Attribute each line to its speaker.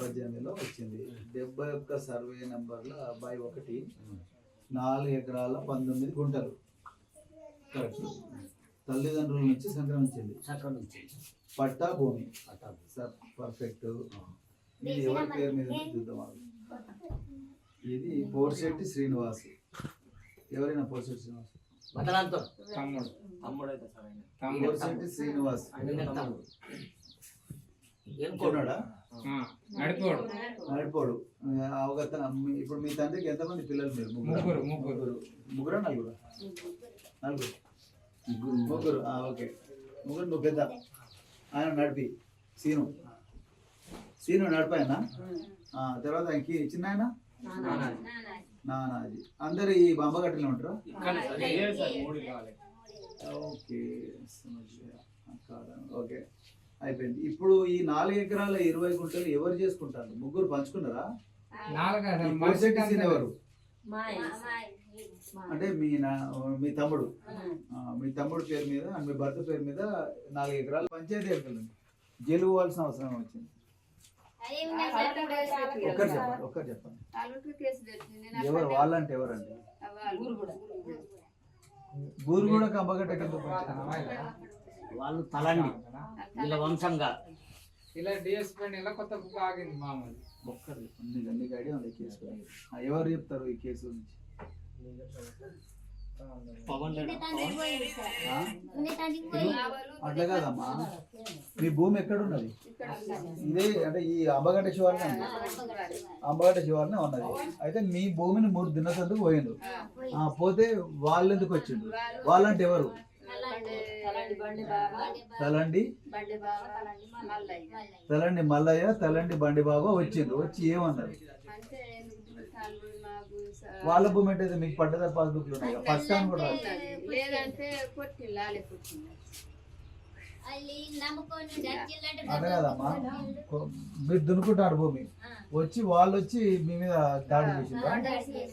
Speaker 1: పద్దెనిమిదిలో వచ్చింది. డెబ్బై ఒక్క సర్వే నెంబర్ల బై ఒకటి నాలుగు ఎకరాల పంతొమ్మిది గుంటలు. కరెక్ట్ తల్లిదండ్రుల నుంచి సంక్రమించింది. పట్టా భూమి. పర్ఫెక్ట్ ఇది ఎవరి పేరు మీద చూద్దాం. ఇది పోర్శెట్టి శ్రీనివాస్. ఎవరైనా పోర్శెట్టి శ్రీనివాస్?
Speaker 2: తమ్ముడు. తమ్ముడు.
Speaker 1: పోర్శెట్టి శ్రీనివాస్.
Speaker 2: ఆ, నడిపోడు.
Speaker 1: నడిపోడు. అవగత ఇప్పుడు మీ తండ్రికి ఎంతమంది పిల్లలు మీరు?
Speaker 2: ముగ్గురు, ముగ్గురు.
Speaker 1: ముగ్గురు. నలుగురు? నలుగురు. ముగ్గురు. ఆ, ఓకే. ముగ్గురు నువ్వు పెద్ద. ఆయన నడిపి. సీను. సీను నడిపాయన? తర్వాత ఇంక చిన్న ఆయన నానాజీ. అందరు ఈ బంబగట్టలో ఉంటారా? ఓకే? ఓకే. అయిపోయింది. ఇప్పుడు ఈ నాలుగు ఎకరాల ఇరవై గుంటలు ఎవరు చేసుకుంటారు? ముగ్గురు పంచుకున్నారా? ఎవరు? అంటే మీ నా మీ తమ్ముడు. మీ తమ్ముడు పేరు మీద అండ్ మీ భర్త పేరు మీద నాలుగు ఎకరాలు పంచాయతీ ఎకరాలు గెలువాల్సిన అవసరం వచ్చింది ఒక్కరు చెప్పండి ఒక్కరు చెప్పండి. ఎవరు? వాళ్ళంటే ఎవరండి? ఊరు కూడా. కంబగట్ట
Speaker 3: వాళ్ళు తలండి. వీళ్ళ వంశంగా.
Speaker 2: ఇలా డిఎస్పీ ఇలా కొత్త బుక్ ఆగింది మామూలు.
Speaker 1: ఒక్కరు అన్ని ఐడియా ఉంది కేసు ఎవరు చెప్తారు ఈ కేసు గురించి?
Speaker 3: పవన్?
Speaker 1: అట్లా కాదమ్మా. మీ భూమి ఎక్కడ ఉన్నది ఇదే అంటే ఈ అంబగడ్డ శివాలనే ఉంది. అంబగడ్డ శివాలనే ఉన్నది. అయితే మీ భూమిని మూడు దినసందుకు పోయిండు ఆ, పోతే వాళ్ళు ఎందుకు వచ్చిండు వాళ్ళంటే ఎవరు? తలండి తలండి. మల్లయ్య. తలండి బండి బాబా వచ్చిండు వచ్చి ఏమన్నారు? వాళ్ళ భూమి అంటే మీకు పట్టదారు పాస్బుక్లు ఉన్నాయి? కదా, ఫస్ట్ టైం కూడా అదే కదమ్మా. మీరు దున్నుకుంటారు భూమి. వచ్చి వాళ్ళు వచ్చి మీ మీద దాడి చేసిండ్రా.